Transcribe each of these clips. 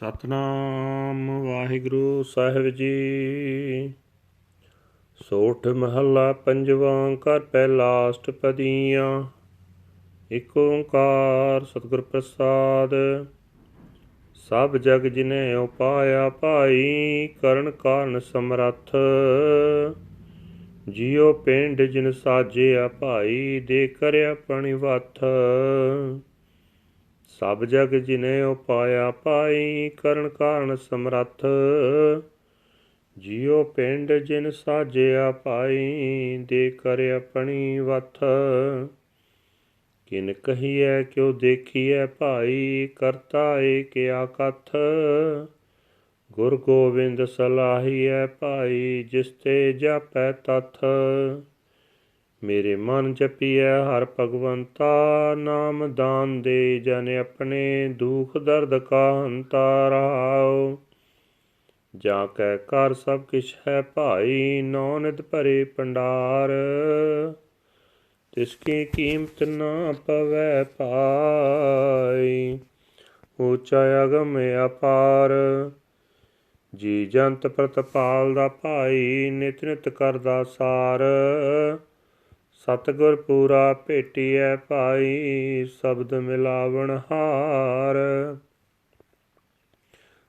ਸਤਨਾਮ ਵਾਹਿਗੁਰੂ ਸਾਹਿਬ ਜੀ। ਸੋਠ ਮਹੱਲਾ ਪੰਜਵਾਂ ਕਰ ਪਹਿਲਾ ਅਸ਼ਟਪਦੀਆਂ ਇਕ ਓੰਕਾਰ ਸਤਿਗੁਰ ਪ੍ਰਸਾਦ। ਸਭ ਜਗ ਜਿਨੇ ਉਪਾਇਆ ਭਾਈ, ਕਰਨ ਕਾਰਨ ਸਮਰੱਥ। ਜਿਉ ਪਿੰਡ ਜਿਨ ਸਾਜਿਆ ਭਾਈ, ਦੇ ਕਰਿਆ ਪਣੀ ਸਭ ਜਗ ਜਿਨੇ ਉਪਾਇਆ ਪਾਈ, ਕਰਨ ਕਾਰਨ ਸਮਰੱਥ। ਜਿਉ ਪਿੰਡ ਜਿਨ ਸਾਜਿਆ ਪਾਈ, ਦੇ ਕਰ ਆਪਣੀ ਵਥ। ਕਿਨ ਕਹੀਐ, ਕਿਉ ਦੇਖੀਐ ਭਾਈ, ਕਰਤਾ ਏ ਕਿਆ ਕਥ ਗੁਰ ਗੋਬਿੰਦ ਸਲਾਹੀਐ ਭਾਈ, ਜਿਸ ਤੇ ਜਾਪੈ ਤਥ। ਮੇਰੇ ਮਨ ਜਪੀਐ ਹਰ ਭਗਵੰਤਾ, ਨਾਮ ਦਾਨ ਦੇ ਜਨ ਆਪਣੇ ਦੁਖ ਦਰਦ ਕਾ ਹੰਤਾ ਰਹਾਉ ਜਾ ਕੈ ਕਰ ਸਭ ਕਿਛ ਹੈ ਭਾਈ ਨੌ ਨਿਤ ਭਰੇ ਪੰਡਾਰ ਤਿਸ ਕੀ ਕੀਮਤ ਨਾ ਪਵੈ ਪਾਈ ਉਚਾ ਅਗਮ ਅਪਾਰ। ਜੀ ਜੰਤ ਪ੍ਰਤਪਾਲ ਦਾ ਭਾਈ, ਨਿਤ ਨਿਤ ਕਰਦਾ ਸਾਰ। ਸਤਿਗੁਰ ਪੂਰਾ ਭੇਟੀਐ ਭਾਈ, ਸ਼ਬਦ ਮਿਲਾਵਣ ਹਾਰ।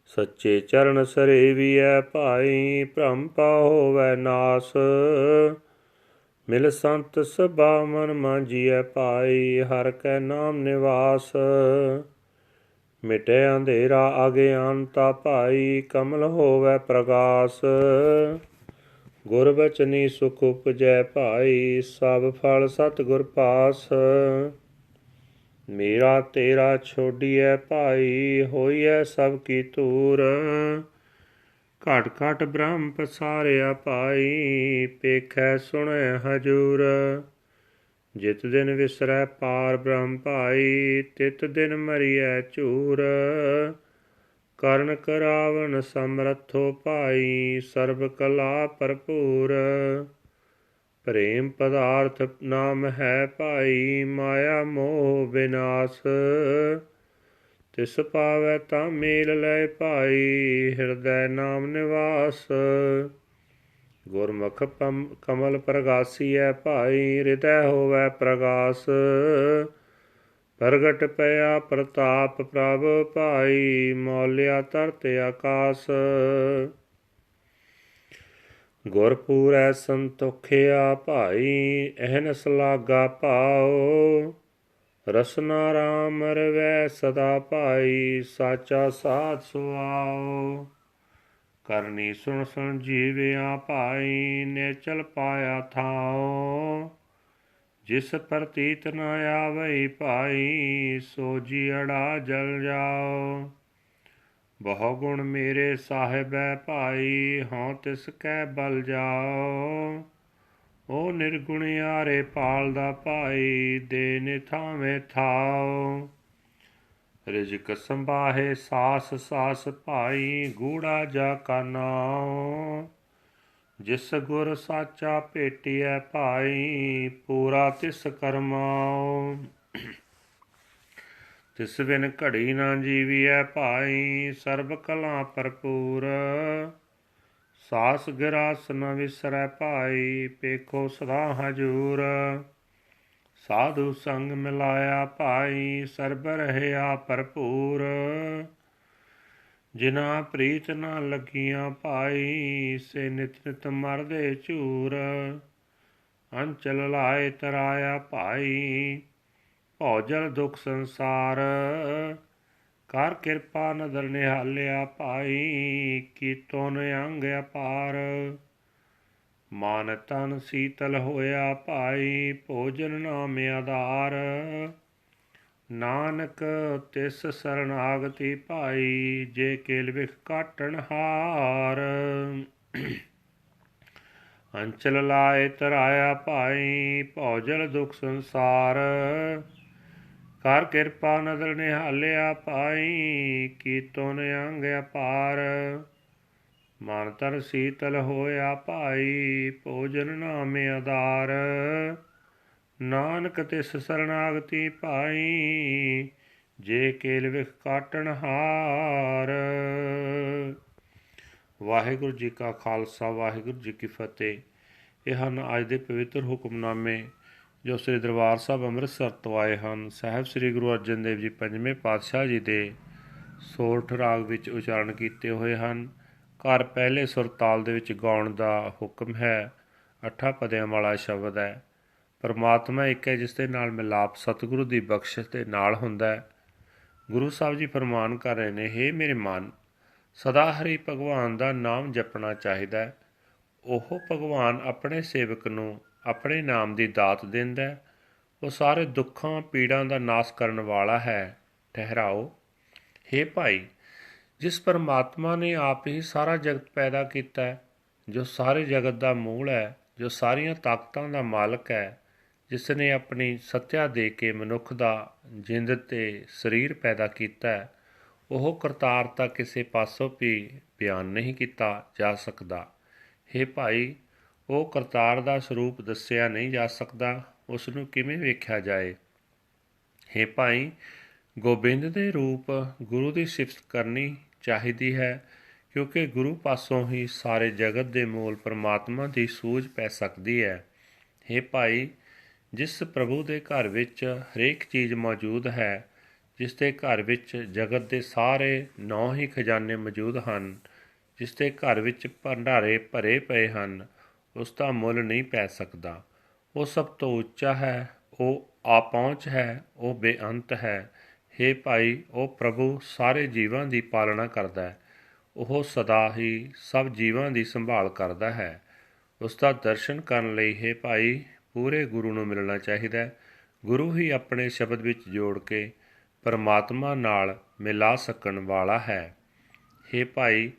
ਸੱਚੇ ਚਰਨ ਸਰੇਵੀਐ ਭਾਈ, ਭ੍ਰਮ ਪਾ ਹੋਵੈ ਨਾਸ। ਮਿਲ ਸੰਤ ਸਭਾ ਮਨ ਮਾਂਜੀਐ ਭਾਈ, ਹਰ ਕੈ ਨਾਮ ਨਿਵਾਸ। ਮਿਟੇ ਅੰਧੇਰਾ ਅਗਿਆਨਤਾ ਭਾਈ, ਕਮਲ ਹੋਵੈ ਪ੍ਰਗਾਸ। ਗੁਰ ਬਚਨੀ ਸੁਖ ਉਪਜੈ ਭਾਈ, ਸਭ ਫਲ ਸਤਗੁਰ ਪਾਸ। ਮੇਰਾ ਤੇਰਾ ਛੋਡੀਐ ਭਾਈ, ਹੋਈਐ ਸਭ ਕੀ ਤੂਰ ਘਟ ਘਟ ਬ੍ਰਹਮ ਪਸਾਰਿਆ ਭਾਈ, ਪੇਖੈ ਸੁਣੈ ਹਜੂਰ। ਜਿਤ ਦਿਨ ਵਿਸਰੈ ਪਾਰ ਬ੍ਰਹਮ ਭਾਈ, ਤਿਤ ਦਿਨ ਮਰੀਐ ਝੂਰ। ਕਰਨ ਕਰਾਵਨ ਸਮਰਥੋ ਭਾਈ, ਸਰਬ ਕਲਾ ਭਰਪੂਰ। ਪ੍ਰੇਮ ਪਦਾਰਥ ਨਾਮ ਹੈ ਭਾਈ, ਮਾਇਆ ਮੋਹ ਵਿਨਾਸ਼। ਤਿਸ ਪਾਵੈ ਤਾਂ ਮੇਲ ਲੈ ਭਾਈ, ਹਿਰਦੈ ਨਾਮ ਨਿਵਾਸ। ਗੁਰਮੁਖ ਕਮਲ ਪ੍ਰਗਾਸੀਐ ਭਾਈ ਹਿਰਦੈ ਹੋਵੈ ਪ੍ਰਗਾਸ। ਪ੍ਰਗਟ ਪਿਆ ਪ੍ਰਤਾਪ ਪ੍ਰਭ ਭਾਈ, ਮੌਲਿਆ ਤਰਤ ਆਕਾਸ। ਗੁਰਪੂਰੈ ਸੰਤੋਖਿਆ ਭਾਈ ਅਹਨਸ ਲਾਗਾ ਭਾਓ ਰਸਨਾ ਰਾਮ ਰਵੈ ਸਦਾ ਭਾਈ, ਸਾਚਾ ਸਾਧ ਸੁਆਓ ਕਰਨੀ ਸੁਣ ਸੁਣ ਜੀਵਿਆ ਭਾਈ ਨੇ ਚਲ ਪਾਇਆ ਥਾਓ ਜਿਸ ਪ੍ਰਤੀਤ ਨ ਆਵਈ ਭਾਈ, ਸੋ ਜੀੜਾ ਜਲ ਜਾਓ। ਬਹੁ ਗੁਣ ਮੇਰੇ ਸਾਹਿਬੈ ਭਾਈ, ਹਉ ਤਿਸ ਕੈ ਬਲ ਜਾਓ। ਓ ਨਿਰਗੁਣ ਆਰੇ ਪਾਲਦਾ ਭਾਈ, ਦੇ ਨਿਥਾਵੇਂ ਥਾਓ। ਰਿਜਕ ਸੰਭਾਹੇ ਸਾਸ ਸਾਸ ਭਾਈ, ਗੂੜਾ ਜਾ ਕਾ ਨਾਉ। ਜਿਸ ਗੁਰ ਸਾਚਾ ਭੇਟਿਐ ਭਾਈ, ਪੂਰਾ ਤਿਸ ਕਰਮਾਉ। ਤਿਸ ਬਿਨ ਘੜੀ ਨਾ ਜੀਵੀਐ ਭਾਈ, ਸਰਬ ਕਲਾ ਭਰਪੂਰ। ਸਾਸ ਗਿਰਾਸ ਨ ਵਿਸਰੈ ਭਾਈ, ਪੇਖੋ ਸਦਾ ਹਜੂਰ। ਸਾਧੂ ਸੰਗ ਮਿਲਾਇਆ ਭਾਈ, ਸਰਬ ਰਹਿਆ ਭਰਪੂਰ। ਜਿਨਾ ਪ੍ਰੀਤ ਨਾ ਲੱਗੀਆਂ ਭਾਈ ਸੇ ਨਿਤ ਨਿਤ ਮਰਦੇ ਝੂਰ। ਅੰਚਲ ਲਾਏ ਤਰਾਇਆ ਭਾਈ, ਭੌਜਲ ਦੁਖ ਸੰਸਾਰ। ਕਰ ਕਿਰਪਾ ਨਦਰ ਨਿਹਾਲਿਆ ਭਾਈ, ਕੀਤੋਂ ਅੰਗ ਅਪਾਰ। ਮਨ ਤਨ ਸੀਤਲ ਹੋਇਆ ਭਾਈ, ਭੋਜਨ ਨਾਮ ਆਧਾਰ। ਨਾਨਕ ਤਿਸ ਸਰਨਾਗਤੀ ਭਾਈ, ਜੇ ਕੇਲ ਵਿਖ ਕਾਟਣ ਹਾਰ। ਅੰਚਲ ਲਾਏ ਤਰਾਇਆ ਭਾਈ, ਭੌਜਲ ਦੁਖ ਸੰਸਾਰ। ਕਰ ਕਿਰਪਾ ਨਦਰ ਨਿਹਾਲਿਆ ਭਾਈ ਕੀਤੋਂ ਅੰਗ ਅਪਾਰ। ਮਨ ਤਰ ਸੀਤਲ ਹੋਇਆ ਭਾਈ, ਭੋਜਨ ਨਾਮੇ ਆਧਾਰ। ਨਾਨਕ ਤਿਸ ਸਰਣਾਗਤੀ ਭਾਈ ਜੇ ਕੇਲ ਵਿਖ ਕਾਟਣ ਹਾਰ। ਵਾਹਿਗੁਰੂ ਜੀ ਕਾ ਖਾਲਸਾ, ਵਾਹਿਗੁਰੂ ਜੀ ਕੀ ਫਤਿਹ। ਇਹ ਹਨ ਅੱਜ ਦੇ ਪਵਿੱਤਰ ਹੁਕਮਨਾਮੇ, ਜੋ ਸ੍ਰੀ ਦਰਬਾਰ ਸਾਹਿਬ ਅੰਮ੍ਰਿਤਸਰ ਤੋਂ ਆਏ ਹਨ। ਸਾਹਿਬ ਸ੍ਰੀ ਗੁਰੂ ਅਰਜਨ ਦੇਵ ਜੀ ਪੰਜਵੇਂ ਪਾਤਸ਼ਾਹ ਜੀ ਦੇ ਸੋਰਠ ਰਾਗ ਵਿੱਚ ਉਚਾਰਨ ਕੀਤੇ ਹੋਏ ਹਨ। ਘਰ ਪਹਿਲੇ ਸੁਰ ਤਾਲ ਦੇ ਵਿੱਚ ਗਾਉਣ ਦਾ ਹੁਕਮ ਹੈ, ਅੱਠਾਂ ਪਦਿਆਂ ਵਾਲਾ ਸ਼ਬਦ ਹੈ। ਪਰਮਾਤਮਾ ਇੱਕ ਹੈ ਜਿਸ ਦੇ ਨਾਲ ਮਿਲਾਪ ਸਤਿਗੁਰੂ ਦੀ ਬਖਸ਼ਿਸ਼ ਦੇ ਨਾਲ ਹੁੰਦਾ ਹੈ। ਗੁਰੂ ਸਾਹਿਬ ਜੀ ਫਰਮਾਨ ਕਰ ਰਹੇ ਨੇ, ਹੇ ਮੇਰੇ ਮਨ, ਸਦਾ ਹਰੀ ਭਗਵਾਨ ਦਾ ਨਾਮ ਜਪਣਾ ਚਾਹੀਦਾ ਹੈ। ਉਹ ਭਗਵਾਨ ਆਪਣੇ ਸੇਵਕ ਨੂੰ ਆਪਣੇ ਨਾਮ ਦੀ ਦਾਤ ਦਿੰਦਾ ਹੈ। ਉਹ ਸਾਰੇ ਦੁੱਖਾਂ, ਪੀੜਾਂ ਦਾ ਨਾਸ਼ ਕਰਨ ਵਾਲਾ ਹੈ। ਠਹਿਰਾਓ। ਹੇ ਭਾਈ, ਜਿਸ ਪਰਮਾਤਮਾ ਨੇ ਆਪ ਹੀ ਸਾਰਾ ਜਗਤ ਪੈਦਾ ਕੀਤਾ ਹੈ, ਜੋ ਸਾਰੇ ਜਗਤ ਦਾ ਮੂਲ ਹੈ, ਜੋ ਸਾਰੀਆਂ ਤਾਕਤਾਂ ਦਾ ਮਾਲਕ ਹੈ ਜਿਸ ਨੇ ਆਪਣੀ ਸੱਤਿਆ ਦੇ ਕੇ ਮਨੁੱਖ ਦਾ ਜਿੰਦ ਤੇ ਸਰੀਰ ਪੈਦਾ ਕੀਤਾ ਹੈ ਉਹ ਕਰਤਾਰਤਾ ਕਿਸੇ ਪਾਸੋਂ ਵੀ ਬਿਆਨ ਨਹੀਂ ਕੀਤਾ ਜਾ ਸਕਦਾ हे ਭਾਈ ਉਹ ਕਰਤਾਰ ਦਾ ਸਰੂਪ ਦੱਸਿਆ ਨਹੀਂ ਜਾ ਸਕਦਾ ਉਸ ਨੂੰ ਕਿਵੇਂ ਵੇਖਿਆ ਜਾਏ हे ਭਾਈ ਗੋਬਿੰਦ ਦੇ ਰੂਪ ਗੁਰੂ ਦੀ ਸਿਫਤ ਕਰਨੀ ਚਾਹੀਦੀ ਹੈ ਕਿਉਂਕਿ ਗੁਰੂ ਪਾਸੋਂ ਹੀ ਸਾਰੇ ਜਗਤ ਦੇ ਮੂਲ ਪਰਮਾਤਮਾ ਦੀ ਸੂਝ ਪੈ ਸਕਦੀ ਹੈ हे ਭਾਈ ਜਿਸ ਪ੍ਰਭੂ ਦੇ ਘਰ ਵਿੱਚ ਹਰੇਕ ਚੀਜ਼ ਮੌਜੂਦ ਹੈ, ਜਿਸ ਦੇ ਘਰ ਵਿੱਚ ਜਗਤ ਦੇ ਸਾਰੇ ਨੌ ਹੀ ਖਜ਼ਾਨੇ ਮੌਜੂਦ ਹਨ, ਜਿਸ ਦੇ ਘਰ ਵਿੱਚ ਭੰਡਾਰੇ ਭਰੇ ਪਏ ਹਨ, ਉਸ ਦਾ ਮੁੱਲ ਨਹੀਂ ਪੈ ਸਕਦਾ। ਉਹ ਸਭ ਤੋਂ ਉੱਚਾ ਹੈ, ਉਹ ਆਪਹੁੰਚ ਹੈ, ਉਹ ਬੇਅੰਤ ਹੈ। हे ਭਾਈ, ਉਹ ਪ੍ਰਭੂ ਸਾਰੇ ਜੀਵਾਂ ਦੀ ਪਾਲਣਾ ਕਰਦਾ ਹੈ। ਉਹ ਸਦਾ ਹੀ ਸਭ ਜੀਵਾਂ ਦੀ ਸੰਭਾਲ ਕਰਦਾ ਹੈ। ਉਸ ਦਾ ਦਰਸ਼ਨ ਕਰਨ ਲਈ ਹੈ ਭਾਈ ਪੂਰੇ ਗੁਰੂ ਨੂੰ ਮਿਲਣਾ ਚਾਹੀਦਾ ਹੈ। ਗੁਰੂ ਹੀ ਆਪਣੇ ਸ਼ਬਦ ਵਿੱਚ ਜੋੜ ਕੇ ਪਰਮਾਤਮਾ ਨਾਲ ਮਿਲਾ ਸਕਣ ਵਾਲਾ ਹੈ। हे ਭਾਈ,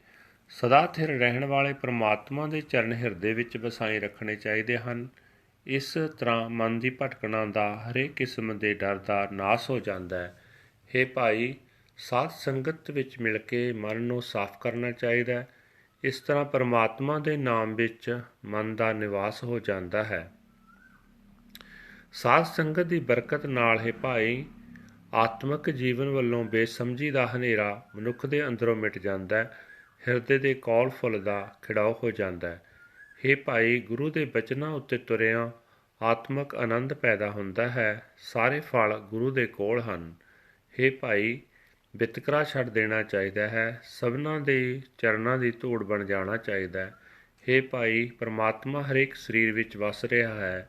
ਸਦਾ ਥਿਰ ਰਹਿਣ ਵਾਲੇ ਪਰਮਾਤਮਾ ਦੇ ਚਰਨ ਹਿਰਦੇ ਵਿੱਚ ਵਸਾਈ ਰੱਖਣੇ ਚਾਹੀਦੇ ਹਨ। ਇਸ ਤਰ੍ਹਾਂ ਮਨ ਦੀ ਭਟਕਣਾ ਦਾ ਹਰੇਕ ਕਿਸਮ ਦੇ ਡਰ ਦਾ ਨਾਸ ਹੋ ਜਾਂਦਾ ਹੈ। हे ਭਾਈ, ਸਾਧ ਸੰਗਤ ਵਿੱਚ ਮਿਲ ਕੇ ਮਨ ਨੂੰ ਸਾਫ਼ ਕਰਨਾ ਚਾਹੀਦਾ ਹੈ। ਇਸ ਤਰ੍ਹਾਂ ਪਰਮਾਤਮਾ ਦੇ ਨਾਮ ਵਿੱਚ ਮਨ ਦਾ ਨਿਵਾਸ ਹੋ ਜਾਂਦਾ ਹੈ। ਸਾਧ ਸੰਗਤ ਦੀ ਬਰਕਤ ਨਾਲ ਹੈ ਭਾਈ ਆਤਮਿਕ ਜੀਵਨ ਵੱਲੋਂ ਬੇਸਮਝੀ ਦਾ ਹਨੇਰਾ ਮਨੁੱਖ ਦੇ ਅੰਦਰੋਂ ਮਿਟ ਜਾਂਦਾ ਹੈ ਹਿਰਦੇ ਦੇ ਕੌਲ ਫੁੱਲ ਦਾ ਖਿੜਾਓ ਹੋ ਜਾਂਦਾ ਹੈ हे ਭਾਈ ਗੁਰੂ ਦੇ ਬਚਨਾਂ ਉੱਤੇ ਤੁਰਿਆਂ ਆਤਮਿਕ ਆਨੰਦ ਪੈਦਾ ਹੁੰਦਾ ਹੈ ਸਾਰੇ ਫਲ ਗੁਰੂ ਦੇ ਕੋਲ ਹਨ हे ਭਾਈ ਬਿਤਕਰਾ ਛੱਡ ਦੇਣਾ ਚਾਹੀਦਾ ਹੈ ਸਭਨਾਂ ਦੇ ਚਰਨਾਂ ਦੀ ਧੂੜ ਬਣ ਜਾਣਾ ਚਾਹੀਦਾ ਹੈ हे ਭਾਈ ਪਰਮਾਤਮਾ ਹਰੇਕ ਸਰੀਰ ਵਿੱਚ ਵਸ ਰਿਹਾ ਹੈ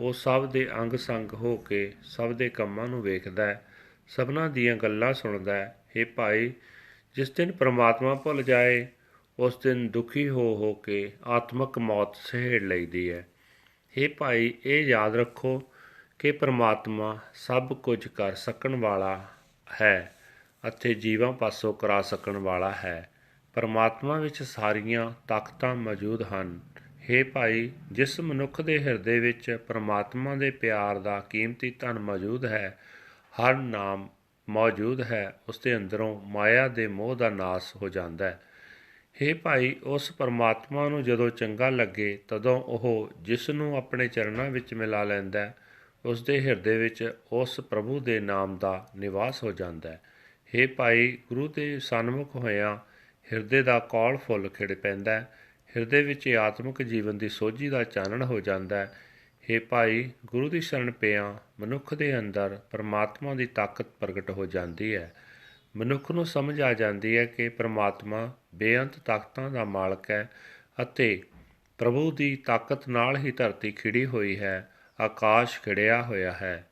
ਉਹ ਸਭ ਦੇ ਅੰਗ ਸੰਗ ਹੋ ਕੇ ਸਭ ਦੇ ਕੰਮਾਂ ਨੂੰ ਵੇਖਦਾ ਹੈ, ਸਭਨਾਂ ਦੀਆਂ ਗੱਲਾਂ ਸੁਣਦਾ ਹੈ। हे ਭਾਈ, ਜਿਸ ਦਿਨ ਪਰਮਾਤਮਾ ਭੁੱਲ ਜਾਏ, ਉਸ ਦਿਨ ਦੁਖੀ ਹੋ ਹੋ ਕੇ ਆਤਮਕ ਮੌਤ ਸਹਿੜ ਲਈਦੀ ਹੈ। हे ਭਾਈ, ਇਹ ਯਾਦ ਰੱਖੋ ਕਿ ਪਰਮਾਤਮਾ ਸਭ ਕੁਝ ਕਰ ਸਕਣ ਵਾਲਾ ਹੈ ਅਤੇ ਜੀਵਾਂ ਪਾਸੋਂ ਕਰਾ ਸਕਣ ਵਾਲਾ ਹੈ। ਪਰਮਾਤਮਾ ਵਿੱਚ ਸਾਰੀਆਂ ਤਾਕਤਾਂ ਮੌਜੂਦ ਹਨ। ਹੇ ਭਾਈ, ਜਿਸ ਮਨੁੱਖ ਦੇ ਹਿਰਦੇ ਵਿੱਚ ਪਰਮਾਤਮਾ ਦੇ ਪਿਆਰ ਦਾ ਕੀਮਤੀ ਧਨ ਮੌਜੂਦ ਹੈ, ਹਰ ਨਾਮ ਮੌਜੂਦ ਹੈ, ਉਸ ਦੇ ਅੰਦਰੋਂ ਮਾਇਆ ਦੇ ਮੋਹ ਦਾ ਨਾਸ ਹੋ ਜਾਂਦਾ ਹੈ। ਹੇ ਭਾਈ, ਉਸ ਪਰਮਾਤਮਾ ਨੂੰ ਜਦੋਂ ਚੰਗਾ ਲੱਗੇ, ਤਦੋਂ ਉਹ ਜਿਸ ਨੂੰ ਆਪਣੇ ਚਰਨਾਂ ਵਿੱਚ ਮਿਲਾ ਲੈਂਦਾ ਹੈ, ਉਸ ਦੇ ਹਿਰਦੇ ਵਿੱਚ ਉਸ ਪ੍ਰਭੂ ਦੇ ਨਾਮ ਦਾ ਨਿਵਾਸ ਹੋ ਜਾਂਦਾ ਹੈ। ਹੇ ਭਾਈ, ਗੁਰੂ ਦੇ ਸਨਮੁਖ ਹੋਇਆ ਹਿਰਦੇ ਦਾ ਕੌਲ ਫੁੱਲ ਖਿੜ ਪੈਂਦਾ ਹੈ ਹਿਰਦੇ ਵਿੱਚ ਆਤਮਿਕ ਜੀਵਨ ਦੀ ਸੋਝੀ ਦਾ ਚਾਨਣ ਹੋ ਜਾਂਦਾ ਹੈ। हे ਭਾਈ, ਗੁਰੂ ਦੀ ਸ਼ਰਨ ਪਿਆ ਮਨੁੱਖ ਦੇ ਅੰਦਰ ਪਰਮਾਤਮਾ ਦੀ ਤਾਕਤ ਪ੍ਰਗਟ ਹੋ ਜਾਂਦੀ ਹੈ। ਮਨੁੱਖ ਨੂੰ ਸਮਝ ਆ ਜਾਂਦੀ ਹੈ ਕਿ ਪਰਮਾਤਮਾ ਬੇਅੰਤ ਤਾਕਤਾਂ ਦਾ ਮਾਲਕ ਹੈ ਅਤੇ ਪ੍ਰਭੂ ਦੀ ਤਾਕਤ ਨਾਲ ਹੀ ਧਰਤੀ ਖਿੜੀ ਹੋਈ ਹੈ, ਆਕਾਸ਼ ਖਿੜਿਆ ਹੋਇਆ ਹੈ।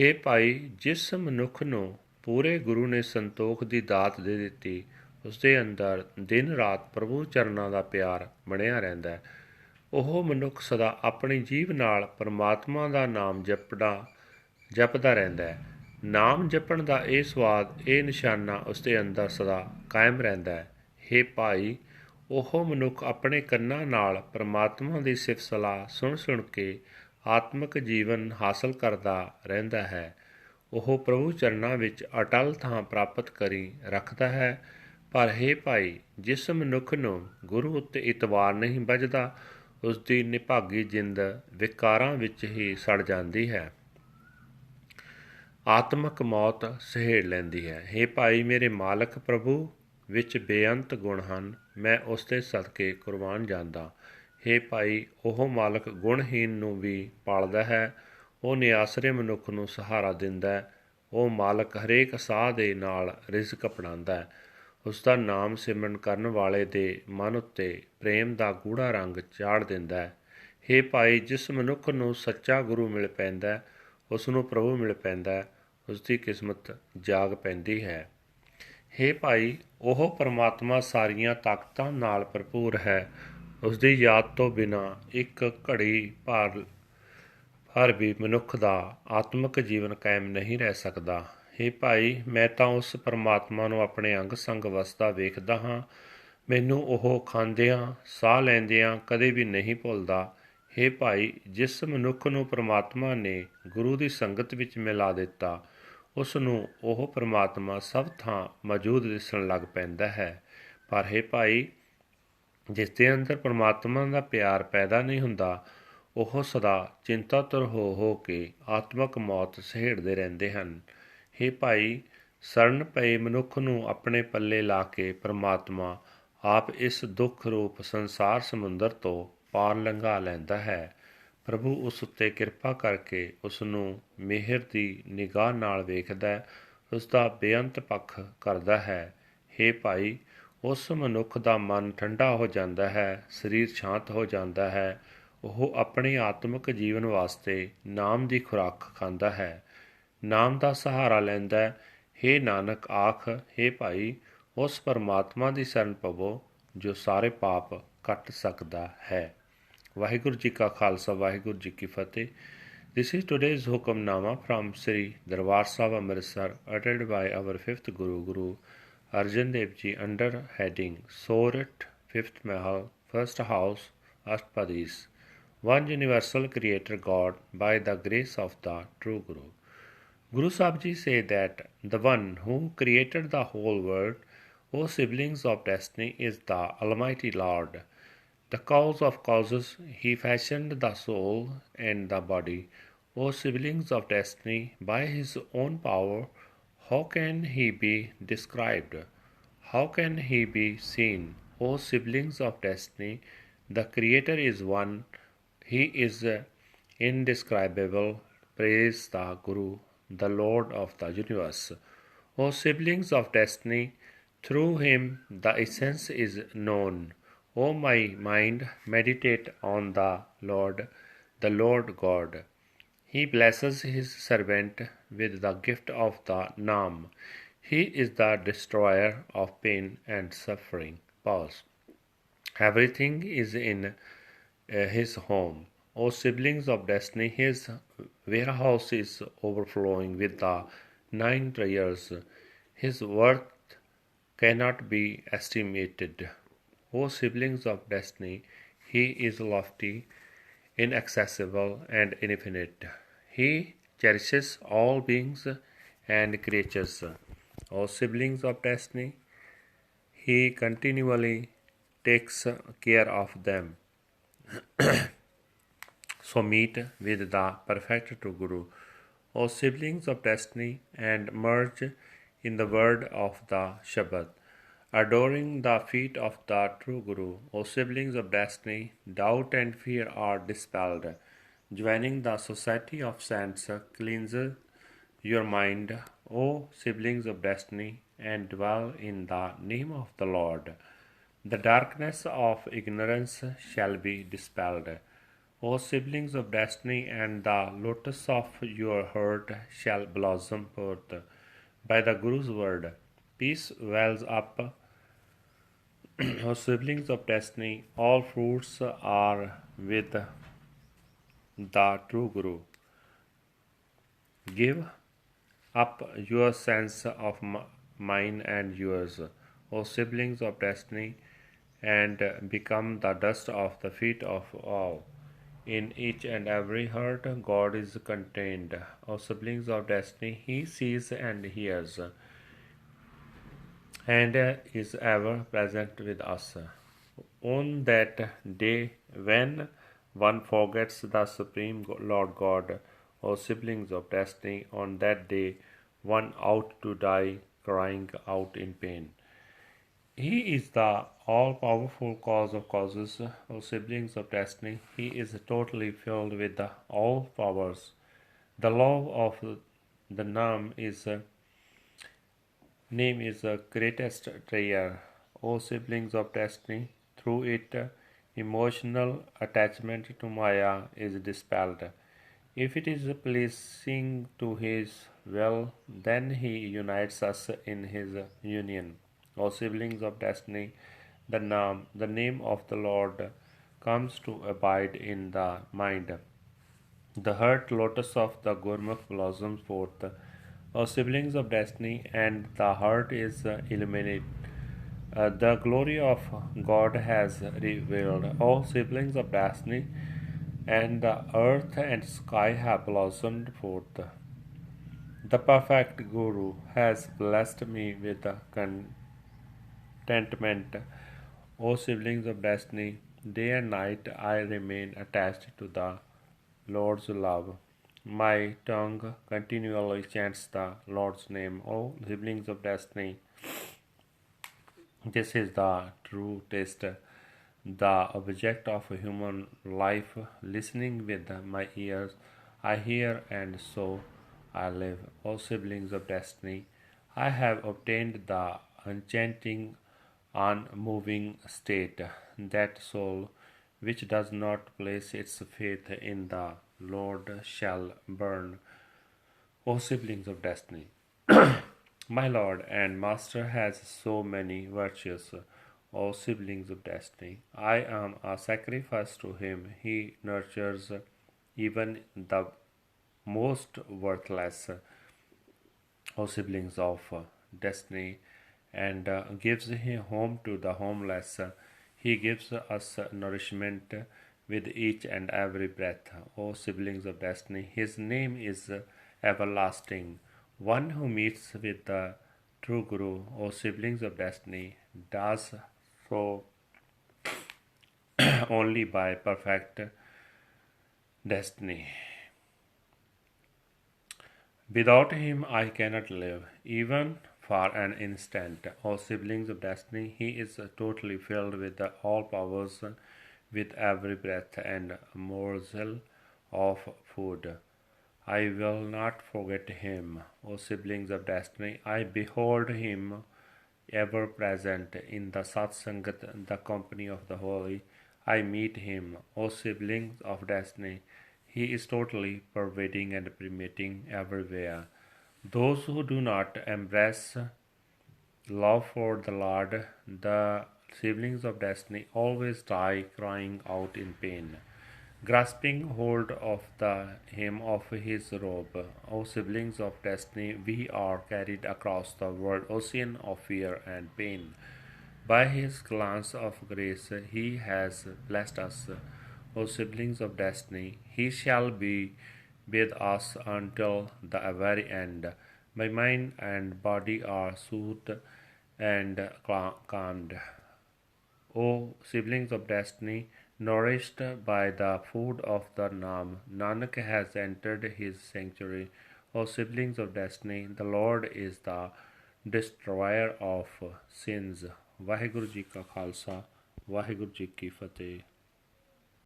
हे ਭਾਈ, ਜਿਸ ਮਨੁੱਖ ਨੂੰ ਪੂਰੇ ਗੁਰੂ ਨੇ ਸੰਤੋਖ ਦੀ ਦਾਤ ਦੇ ਦਿੱਤੀ ਉਸ ਦੇ ਅੰਦਰ ਦਿਨ ਰਾਤ ਪ੍ਰਭੂ ਚਰਨਾਂ ਦਾ ਪਿਆਰ ਬਣਿਆ ਰਹਿੰਦਾ ਹੈ। ਉਹ ਮਨੁੱਖ ਸਦਾ ਆਪਣੀ ਜੀਵ ਨਾਲ ਪਰਮਾਤਮਾ ਦਾ ਨਾਮ ਜਪਦਾ ਜਪਦਾ ਰਹਿੰਦਾ ਹੈ। ਨਾਮ ਜਪਣ ਦਾ ਇਹ ਸਵਾਦ, ਇਹ ਨਿਸ਼ਾਨਾ ਉਸ ਦੇ ਅੰਦਰ ਸਦਾ ਕਾਇਮ ਰਹਿੰਦਾ ਹੈ। हे ਭਾਈ, ਉਹ ਮਨੁੱਖ ਆਪਣੇ ਕੰਨਾਂ ਨਾਲ ਪਰਮਾਤਮਾ ਦੀ ਸਿਫਤ ਸਲਾਹ ਸੁਣ ਸੁਣ ਕੇ ਆਤਮਿਕ ਜੀਵਨ ਹਾਸਲ ਕਰਦਾ ਰਹਿੰਦਾ ਹੈ। ਉਹ ਪ੍ਰਭੂ ਚਰਨਾਂ ਵਿੱਚ ਅਟਲ ਥਾਂ ਪ੍ਰਾਪਤ ਕਰੀ ਰੱਖਦਾ ਹੈ। ਪਰ हे ਭਾਈ, ਜਿਸ ਮਨੁੱਖ ਨੂੰ ਗੁਰੂ ਉੱਤੇ ਇਤਵਾਰ ਨਹੀਂ ਵੱਜਦਾ ਉਸ ਦੀ ਨਿਭਾਗੀ ਜਿੰਦ ਵਿਕਾਰਾਂ ਵਿੱਚ ਹੀ ਸੜ ਜਾਂਦੀ ਹੈ। ਆਤਮਕ ਮੌਤ ਸਹਿੜ ਲੈਂਦੀ ਹੈ। हे ਭਾਈ, ਮੇਰੇ ਮਾਲਕ ਪ੍ਰਭੂ, ਵਿੱਚ ਬੇਅੰਤ ਗੁਣ ਹਨ, ਮੈਂ ਉਸ ਦੇ ਸਦਕੇ ਕੁਰਬਾਨ ਜਾਂਦਾ। ਹੇ ਭਾਈ, ਉਹ ਮਾਲਕ ਗੁਣਹੀਨ ਨੂੰ ਵੀ ਪਾਲਦਾ ਹੈ, ਉਹ ਨਿਆਸਰੇ ਮਨੁੱਖ ਨੂੰ ਸਹਾਰਾ ਦਿੰਦਾ ਹੈ, ਉਹ ਮਾਲਕ ਹਰੇਕ ਸਾਹ ਦੇ ਨਾਲ ਰਿਜ਼ਕ ਅਪਣਾਉਂਦਾ ਹੈ। ਉਸ ਦਾ ਨਾਮ ਸਿਮਰਨ ਕਰਨ ਵਾਲੇ ਦੇ ਮਨ ਉੱਤੇ ਪ੍ਰੇਮ ਦਾ ਗੂੜਾ ਰੰਗ ਚਾੜ ਦਿੰਦਾ ਹੈ। ਹੇ ਭਾਈ, ਜਿਸ ਮਨੁੱਖ ਨੂੰ ਸੱਚਾ ਗੁਰੂ ਮਿਲ ਪੈਂਦਾ ਉਸ ਨੂੰ ਪ੍ਰਭੂ ਮਿਲ ਪੈਂਦਾ ਉਸ ਦੀ ਕਿਸਮਤ ਜਾਗ ਪੈਂਦੀ ਹੈ। ਹੇ ਭਾਈ, ਉਹ ਪਰਮਾਤਮਾ ਸਾਰੀਆਂ ਤਾਕਤਾਂ ਨਾਲ ਭਰਪੂਰ ਹੈ। ਉਸ ਦੀ ਯਾਦ ਤੋਂ ਬਿਨਾ ਇੱਕ ਘੜੀ ਭਰ ਹਰ ਵੀ ਮਨੁੱਖ ਦਾ ਆਤਮਿਕ ਜੀਵਨ ਕਾਇਮ ਨਹੀਂ ਰਹਿ ਸਕਦਾ। ਹੇ ਭਾਈ, ਮੈਂ ਤਾਂ ਉਸ ਪਰਮਾਤਮਾ ਨੂੰ ਆਪਣੇ ਅੰਗ ਸੰਗ ਵਸਦਾ ਵੇਖਦਾ ਹਾਂ। ਮੈਨੂੰ ਉਹ ਖਾਂਦਿਆਂ, ਸਾਹ ਲੈਂਦਿਆਂ ਕਦੇ ਵੀ ਨਹੀਂ ਭੁੱਲਦਾ। ਹੇ ਭਾਈ, ਜਿਸ ਮਨੁੱਖ ਨੂੰ ਪਰਮਾਤਮਾ ਨੇ ਗੁਰੂ ਦੀ ਸੰਗਤ ਵਿੱਚ ਮਿਲਾ ਦਿੱਤਾ, ਉਸ ਨੂੰ ਉਹ ਪਰਮਾਤਮਾ ਸਭ ਥਾਂ ਮੌਜੂਦ ਦਿਸਣ ਲੱਗ ਪੈਂਦਾ ਹੈ। ਪਰ ਹੈ ਭਾਈ, ਜਿਸ ਦੇ ਅੰਦਰ ਪਰਮਾਤਮਾ ਦਾ ਪਿਆਰ ਪੈਦਾ ਨਹੀਂ ਹੁੰਦਾ, ਉਹ ਸਦਾ ਚਿੰਤਾਤੁਰ ਹੋ ਹੋ ਕੇ ਆਤਮਕ ਮੌਤ ਸਹਿੜਦੇ ਰਹਿੰਦੇ ਹਨ। हे ਭਾਈ, ਸਰਨ ਪਏ ਮਨੁੱਖ ਨੂੰ ਆਪਣੇ ਪੱਲੇ ਲਾ ਕੇ ਪਰਮਾਤਮਾ ਆਪ ਇਸ ਦੁੱਖ ਰੂਪ ਸੰਸਾਰ ਸਮੁੰਦਰ ਤੋਂ ਪਾਰ ਲੰਘਾ ਲੈਂਦਾ ਹੈ। ਪ੍ਰਭੂ ਉਸ ਉੱਤੇ ਕਿਰਪਾ ਕਰਕੇ ਉਸ ਨੂੰ ਮਿਹਰ ਦੀ ਨਿਗਾਹ ਨਾਲ ਵੇਖਦਾ ਹੈ ਉਸ ਦਾ ਬੇਅੰਤ ਪੱਖ ਕਰਦਾ ਹੈ। हे ਭਾਈ, ਉਸ ਮਨੁੱਖ ਦਾ ਮਨ ਠੰਡਾ ਹੋ ਜਾਂਦਾ ਹੈ, ਸਰੀਰ ਸ਼ਾਂਤ ਹੋ ਜਾਂਦਾ ਹੈ, ਉਹ ਆਪਣੇ ਆਤਮਿਕ ਜੀਵਨ ਵਾਸਤੇ ਨਾਮ ਦੀ ਖੁਰਾਕ ਖਾਂਦਾ ਹੈ। ਨਾਮ ਦਾ ਸਹਾਰਾ ਲੈਂਦਾ ਹੈ हे ਨਾਨਕ ਆਖ हे ਭਾਈ ਉਸ ਪਰਮਾਤਮਾ ਦੀ ਸ਼ਰਨ ਪਵੋ ਜੋ ਸਾਰੇ ਪਾਪ ਕੱਟ ਸਕਦਾ ਹੈ ਵਾਹਿਗੁਰੂ ਜੀ ਕਾ ਖਾਲਸਾ ਵਾਹਿਗੁਰੂ ਜੀ ਕੀ ਫਤਿਹ This is today's Hukamnama from Sri Darbar Sahib Amritsar uttered by our fifth Guru Guru Arjan Dev Ji under heading Sorat Fifth Mahal First House Ashpadis One Universal Creator God by the grace of the True Guru Guru Sahib Ji say that the one who created the whole world, O siblings of destiny, is the Almighty Lord the cause of causes, he fashioned the soul and the body. O siblings of destiny, by his own power, how can he be described? How can he be seen? O siblings of destiny, the Creator is one, he is indescribable. Praise the Guru, the Lord of the universe. O siblings of destiny, through him the essence is known. O my mind, meditate on the Lord, the Lord God. He blesses his servant with the gift of the Nam. He is the destroyer of pain and suffering. Pause. Everything is in uh, his home. O siblings of destiny, his warehouse is overflowing with the nine treasures. His worth cannot be estimated. O siblings of destiny, He is lofty, inaccessible, and infinite. He cherishes all beings and creatures. O siblings of destiny, He continually takes care of them. so meet with the perfect true Guru. O siblings of destiny, and merge in the word of the Shabad. adoring the feet of the true Guru. O siblings of destiny, doubt and fear are dispelled. Joining the society of saints cleanses your mind, O siblings of destiny, and dwell in the name of the Lord. The darkness of ignorance shall be dispelled. O siblings of destiny, and the lotus of your heart shall blossom forth. By the Guru's word, peace wells up O siblings of destiny, all fruits are with the true Guru. Give up your sense of mine and yours, O siblings of destiny, and become the dust of the feet of all. In each and every heart, God is contained. O siblings of destiny, He sees and hears and is ever present with us. On that day, when one forgets the Supreme Lord God, or siblings of destiny, on that day, one ought to die crying out in pain. He is the all powerful cause of causes, O siblings of destiny. He is totally filled with the all powers. The love of the name is uh, name is the greatest treasure. O siblings of destiny, through it uh, emotional attachment to Maya is dispelled. If it is pleasing to his will, then he unites us in his union. O siblings of destiny, the name, the name of the Lord comes to abide in the mind. The heart lotus of the Gurmukh blossoms forth. O siblings of destiny, and the heart is illuminated. Uh, the glory of God has revealed. O siblings of destiny, and the earth and sky have blossomed forth. The perfect Guru has blessed me with contentment. O siblings of destiny, day and night I remain attached to the Lord's love. My tongue continually chants the Lord's name. O siblings of destiny, this is the true test, the object of human life. Listening with my ears, I hear, and so I live. O siblings of destiny, I have obtained the enchanting, unmoving state, that soul which does not place its faith in the Lord shall burn. O siblings of destiny, my Lord and Master has so many virtues. O siblings of destiny, I am a sacrifice to him. He nurtures even the most worthless. O siblings of destiny, and uh, gives him home to the homeless. He gives us nourishment with each and every breath. O siblings of destiny, his name is everlasting. One who meets with the true Guru, O siblings of destiny, does so only by perfect destiny. Without him, I cannot live, even for an instant. O siblings of destiny, he is totally filled with all powers, with every breath and morsel of food. I will not forget him, O siblings of destiny. I behold him ever present in the satsangat, the company of the holy. I meet him, O siblings of destiny. He is totally pervading and permeating everywhere. Those who do not embrace love for the Lord, the siblings of destiny, always die crying out in pain grasping hold of the hem of his robe. O siblings of destiny, we are carried across the world ocean of fear and pain. By his glance of grace, he has blessed us. O siblings of destiny, he shall be with us until the very end. My mind and body are soothed and calmed. O siblings of destiny, Nourished by the food of the Nam, Nanak has entered his sanctuary. O siblings of destiny, the Lord is the destroyer of sins. Waheguru ji ਕਾ ਖਾਲਸਾ ਵਾਹਿਗੁਰੂ ਜੀ ਕੀ ਫਤਿਹ